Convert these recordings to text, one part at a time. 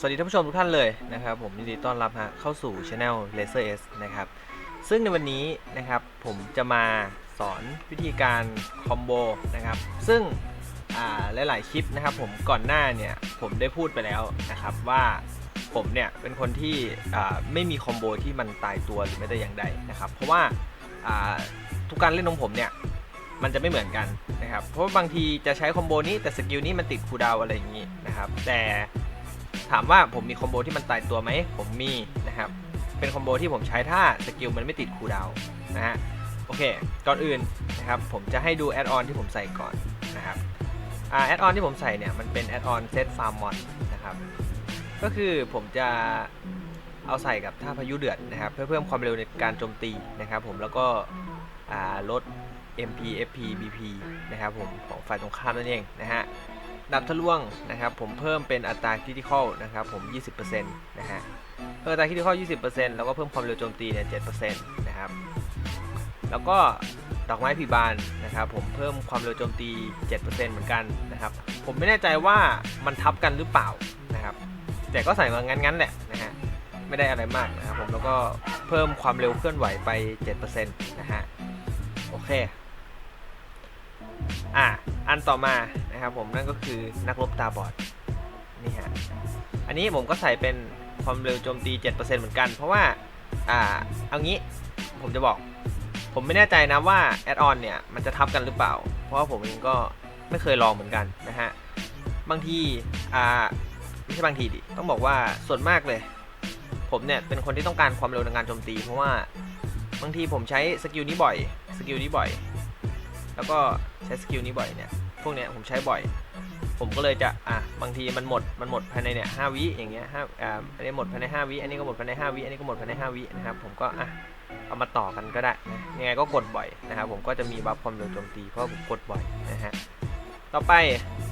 สวัสดีท่านผู้ชมทุกท่านเลยนะครับผมยินดีต้อนรับฮะเข้าสู่ช anel Laser S นะครับซึ่งในวันนี้นะครับผมจะมาสอนวิธีการคอมโบนะครับซึ่งอ่าหลาย ๆ คลิปนะครับผมก่อนหน้าเนี่ยผมได้พูดไปแล้วนะครับว่าผมเนี่ยเป็นคนที่ไม่มีคอมโบที่มันตายตัวหรือแม้แต่อย่างใดนะครับเพราะว่าทุกการเล่นของผมเนี่ยมันจะไม่เหมือนกันนะครับเพราะบางทีจะใช้คอมโบนี้แต่สกิลนี้มันติดคูดาวอะไรอย่างนี้นะครับแต่ ถามว่าผมมีคอมโบที่มันตายตัวไหม ผมมีนะครับ เป็นคอมโบที่ผมใช้ถ้าสกิลมันไม่ติดคูดาวนะฮะ โอเค ก่อนอื่นนะครับผมจะให้ดูแอดออนที่ผมใส่ก่อนนะครับอ่าแอดออนที่ผมใส่เนี่ยมันเป็นแอดออนเซตฟาร์มมอนนะครับ ก็คือผมจะเอาใส่กับท่าพายุเดือดนะครับ เพื่อเพิ่มความเร็วในการโจมตีนะครับผมแล้วก็อ่าลด MP FP BP นะครับผมของฝ่ายตรงข้ามนั่นเองนะฮะ ดับทะลวงนะครับผมเพิ่มเป็นอัตราคริติคอลนะครับผม 20%นะฮะเพิ่มอัตราคริติคอล 20%แล้วก็เพิ่มความเร็วโจมตีเนี่ย 7%นะครับแล้วก็ดอกไม้ผีบานนะครับผมเพิ่มความเร็วโจมตี 7%เหมือนกันนะครับผมไม่แน่ใจว่ามันทับกันหรือเปล่านะครับแต่ก็ใส่มางั้นๆแหละนะฮะไม่ได้อะไรมากนะครับผมแล้วก็เพิ่มความเร็วเคลื่อนไหวไป 7%นะฮะโอเคอะอันต่อมา นะครับผมนั่นก็คือนักรบตาบอดนี่ฮะอันนี้ผมก็ใส่เป็นความเร็วโจมตี 7%เหมือนกัน เพราะว่าอ่าเอางี้ผมจะบอก ผมไม่แน่ใจนะว่าแอดออนเนี่ยมันจะทับกันหรือเปล่า เพราะว่าผมเองก็ไม่เคยลองเหมือนกันนะฮะบางทีอ่าไม่ใช่บางทีดิต้องบอกว่าส่วนมากเลย ผมเนี่ยเป็นคนที่ต้องการความเร็วในการโจมตี เพราะว่าบางทีผมใช้สกิลนี้บ่อยสกิลนี้บ่อย แล้วก็ใช้สกิลนี้บ่อยเนี่ย พวกเนี้ยผมใช้บ่อย ผมก็เลยจะอะบางทีมันหมดมันหมดภายในเนี่ยห้าวิอย่างเงี้ยห้าอ่าอันนี้หมดภายในห้าวิอันนี้ก็หมดภายในห้าวิอันนี้ก็หมดภายในห้าวินะครับผมก็อะเอามาต่อกันก็ได้ยังไงก็กดบ่อยนะครับผมก็จะมีบัฟความเร็วโจมตีเพราะผมกดบ่อยนะฮะต่อไป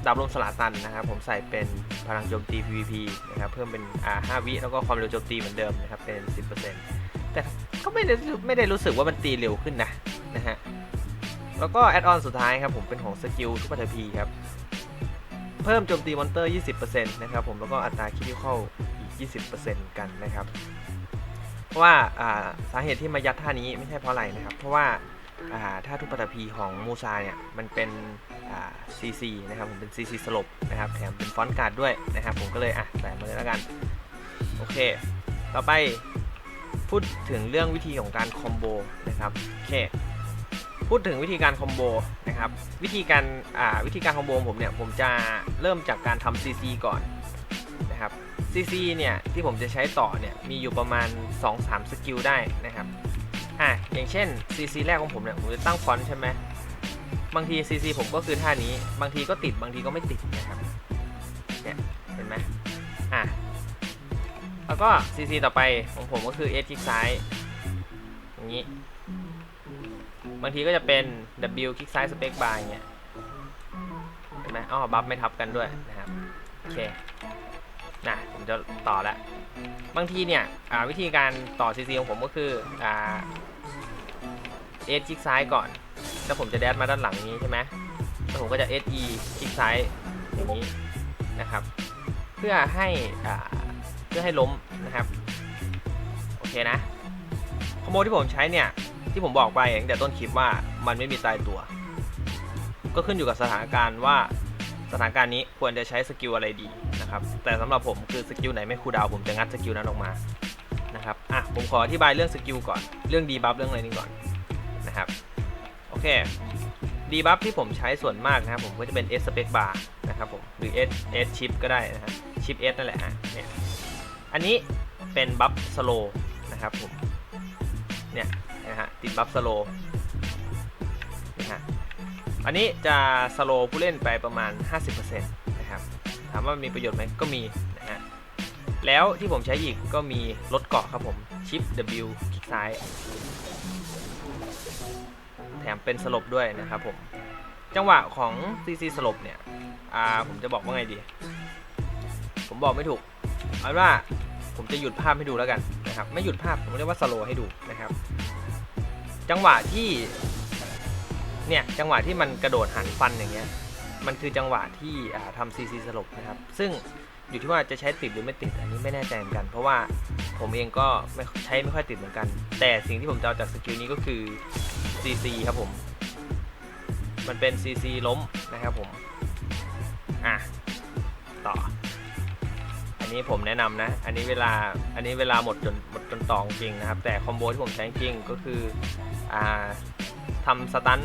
ดาบลมสลาตันนะครับผมใส่เป็นพลังโจมตี PVP นะครับเพิ่มเป็นอ่าห้าวิแล้วก็ความเร็วโจมตีเหมือนเดิมนะครับเป็น 10%แต่ก็ไม่ได้ไม่ได้รู้สึกว่ามันตีเร็วขึ้นนะนะฮะ แล้วก็แอดออนสุดท้ายครับผมเป็นของสกิลทุกปัตพีครับ เพิ่มโจมตีมอนเตอร์ 20%นะครับผมแล้วก็อัตราคิดเข้าอีก 20%กันนะครับ เพราะว่าสาเหตุที่มายัดท่านี้ไม่ใช่เพราะอะไรนะครับ เพราะว่าอ่าท่าทุกปัตพีของมูซาเนี่ยมันเป็นอ่า CC นะครับผมเป็น CC สลบนะครับแถมเป็นฟอนต์การ์ดด้วยนะครับ ผมก็เลยอะใส่มาเลยแล้วกัน โอเค ต่อไปพูดถึงเรื่องวิธีของการคอมโบนะครับ โอเค พูดถึงวิธีการคอมโบนะครับวิธีการอ่าวิธีการคอมโบของผมเนี่ยผมจะเริ่มจากการทำ CC ก่อนนะครับ CC เนี่ยที่ผมจะใช้ต่อเนี่ยมีอยู่ประมาณ 2-3 สกิลได้นะครับอะอย่างเช่น CC แรกของผมเนี่ยผมจะตั้งฟอนต์ใช่ไหมบางที CC ผมก็คือท่านี้ บางทีก็ติดบางทีก็ไม่ติดนะครับเนี่ยเห็นไหมอะแล้วก็ CC ต่อไปของผมก็คือ S คลิกซ้ายอย่างนี้ บางทีก็จะเป็น W คลิกซ้ายสเปคบาร์อย่างเงี้ยเห็นไหมอ๋อบัฟไม่ทับกันด้วยนะครับโอเคนะผมจะต่อละบางทีเนี่ยวิธีการต่อ CC ของผมก็คืออ่าเอสคลิกซ้ายก่อน แล้วผมจะแดดมาด้านหลังนี้ใช่ไหมแล้วผมก็จะ SE คลิกซ้ายอย่างนี้นะครับ เพื่อให้อ่าเพื่อให้ล้มนะครับ โอเคนะคอมโบที่ผมใช้เนี่ย ที่ผมบอกไปตั้งแต่ต้นคลิปว่ามันไม่มีตายตัว ก็ขึ้นอยู่กับสถานการณ์ว่าสถานการณ์นี้ควรจะใช้สกิลอะไรดีนะครับ แต่สำหรับผมคือสกิลไหนไม่คูดาวผมจะงัดสกิลนั้นออกมานะครับอะผมขออธิบายเรื่องสกิลก่อนเรื่องดีบัฟเรื่องอะไรนี้ก่อนนะครับโอเคดีบัฟที่ผมใช้ส่วนมากนะครับผมก็จะเป็น S spec bar นะครับผมหรือ S S chip ก็ได้นะครับ chip S นั่นแหละฮะเนี่ยอันนี้เป็นบัฟสโลนะครับผมเนี่ย นะฮะติดบัฟสโลนะฮะอันนี้จะสโลผู้เล่นไปประมาณ 50%นะครับถามว่ามีประโยชน์ไหมก็มีนะฮะแล้วที่ผมใช้อีกก็มีลดเกาะครับผมชิป W คลิกซ้าย แถมเป็นสลบด้วยนะครับผม จังหวะของ CC สลบเนี่ยอ่าผมจะบอกว่าไงดี ผมบอกไม่ถูกเอาเป็นว่าผมจะหยุดภาพให้ดูแล้วกันนะครับ ไม่หยุดภาพผมเรียกว่าสโลให้ดูนะครับ จังหวะที่เนี่ยจังหวะที่มันกระโดดหันฟันอย่างเงี้ยมันคือจังหวะที่อ่าทำ CC สลบนะครับ ซึ่งอยู่ที่ว่าจะใช้ติดหรือไม่ติดอันนี้ไม่แน่ใจเหมือนกัน เพราะว่าผมเองก็ไม่ใช้ไม่ค่อยติดเหมือนกัน แต่สิ่งที่ผมจะเอาจากสกิลนี้ก็คือ CC ครับผม มันเป็น CC ล้มนะครับผม อะ ต่อ อันนี้ผมแนะนำนะ อันนี้เวลาอันนี้เวลาหมดจนหมดจนตองจริงนะครับ แต่คอมโบที่ผมใช้จริงก็คือ ทำสตัน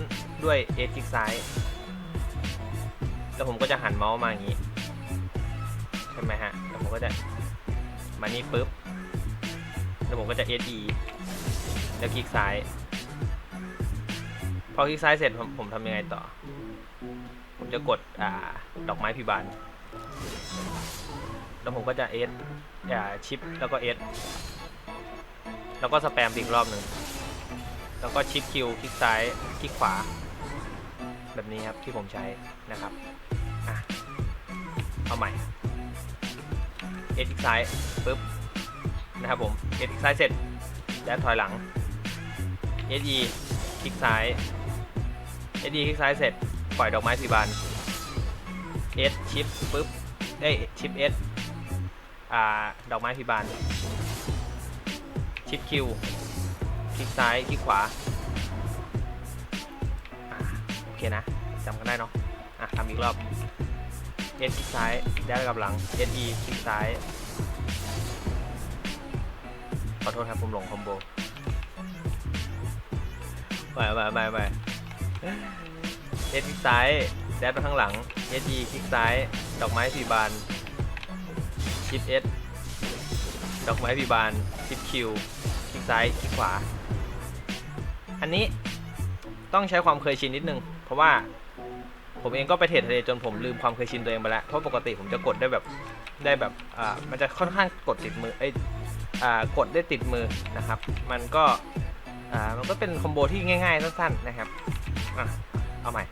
ด้วยเอทคลิกซ้าย แล้วผมก็จะหันเมาส์มาอย่างนี้ ใช่ไหมฮะ แล้วผมก็จะมานี่ปุ๊บ แล้วผมก็จะ SE แล้วคลิกซ้าย พอคลิกซ้ายเสร็จผมผมทำยังไงต่อ ผมจะกดอดอกไม้พิบาล แล้วผมก็จะ S อ่ชิปแล้วก็ S แล้วก็สแปมอีกรอบหนึ่ง แล้วก็ชิปคิวคลิกซ้ายคลิกขวา แบบนี้ครับที่ผมใช้นะครับอะเอาใหม่เอทิกซ้ายปุ๊บนะครับผมเอทิกซ้ายเสร็จแล้วถอยหลัง SE คลิกซ้าย SE คลิกซ้ายเสร็จปล่อยดอกไม้สีบาน S ชิปปุ๊บเอ้ยชิป S อ่าดอกไม้สีบานชิป Q ค ลิกซ้ายคลิกขวาโอเคนะจำกันได้เนาะอะทำอีกรอบ S คลิกซ้ายได้กับหลัง SE คลิกซ้ายขอโทษครับผมหลงคอมโบไปไปไปไป S คลิกซ้ายแดดไปข้างหลัง SE คลิกซ้าย ดอกไม้สีบานชิป S ดอกไม้สีบานชิป Q คลิกซ้ายคลิกขวา อันนี้ต้องใช้ความเคยชินนิดนึง เพราะว่าผมเองก็ไปเทรดทะเลจนผมลืมความเคยชินตัวเองไปแล้วเพราะปกติผมจะกดได้แบบได้แบบอ่ามันจะค่อนข้างกดติดมือเอ้อ่ากดได้ติดมือนะครับ มันก็อ่ามันก็เป็นคอมโบที่ง่ายๆสั้นๆนะครับอะเอาใหม่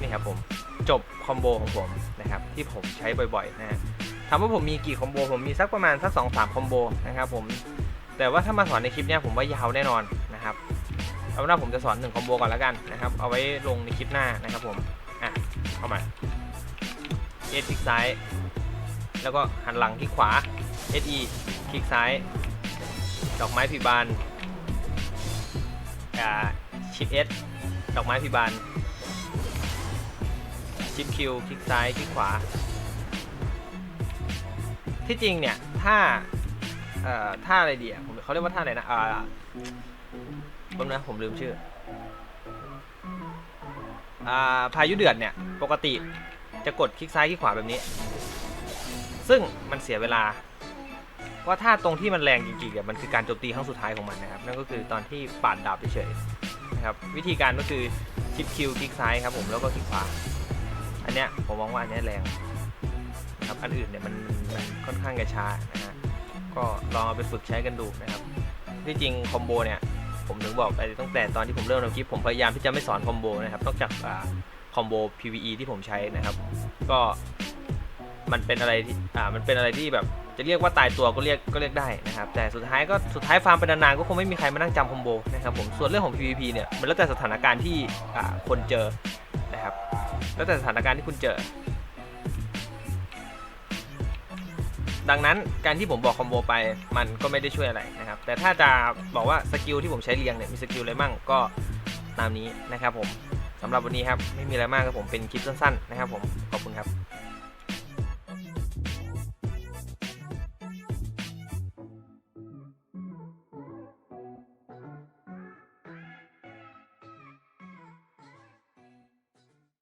นี่ครับผมจบคอมโบของผมนะครับ ที่ผมใช้บ่อยๆนะฮะถามว่าผมมีกี่คอมโบผมมีสักประมาณสักสองสามคอมโบนะครับผมแต่ว่าถ้ามาสอนในคลิปเนี้ยผมว่ายาวแน่นอนนะครับเอาเป็นว่าผมจะสอนหนึ่งคอมโบก่อนแล้วกันนะครับเอาไว้ลงในคลิปหน้านะครับผมอะเข้ามาเอสคลิกซ้ายแล้วก็หันหลังคลิกขวา SE คลิกซ้าย ดอกไม้ผีบานอ่าชิป S ดอกไม้ผีบาน ชิป Q คลิกซ้ายคลิกขวา ที่จริงเนี่ยถ้าเอ่อท่าอะไรดีอะผมเขาเรียกว่าท่าอะไรนะอ่าผมนะผมลืมชื่ออ่าพายุเดือดเนี่ยปกติจะกดคลิกซ้ายคลิกขวาแบบนี้ ซึ่งมันเสียเวลาเพราะท่าตรงที่มันแรงจริงๆอะมันคือการโจมตีครั้งสุดท้ายของมันนะครับนั่นก็คือตอนที่ปาดดาบเฉยๆนะครับวิธีการก็คือชิปคิวคลิกซ้ายครับผมแล้วก็คลิกขวา อันเนี้ยผมมองว่าอันเนี้ยแรงนะครับอันอื่นเนี่ยมันค่อนข้างจะช้านะฮะก็ลองเอาไปฝึกใช้กันดูนะครับที่จริงคอมโบเนี่ยผมถึงบอกไปตั้งแต่ตอนที่ผมเริ่มทำคลิปผมพยายามที่จะไม่สอนคอมโบนะครับนอกจากคอมโบ PVE ที่ผมใช้นะครับ ก็มันเป็นอะไรที่อ่ามันเป็นอะไรที่แบบจะเรียกว่าตายตัวก็เรียกก็เรียกได้นะครับ แต่สุดท้ายก็สุดท้ายฟาร์มไปนานๆก็คงไม่มีใครมานั่งจำคอมโบนะครับผมส่วนเรื่องของ PVP เนี่ยมันแล้วแต่สถานการณ์ที่อ่าคนเจอ นะครับ แล้วแต่สถานการณ์ที่คุณเจอ ดังนั้นการที่ผมบอกคอมโบไปมันก็ไม่ได้ช่วยอะไรนะครับ แต่ถ้าจะบอกว่าสกิลที่ผมใช้เรียงเนี่ยมีสกิลอะไรมั่งก็ตามนี้นะครับผมสำหรับวันนี้ครับไม่มีอะไรมากครับผมเป็นคลิปสั้นๆนะครับผมขอบคุณครับ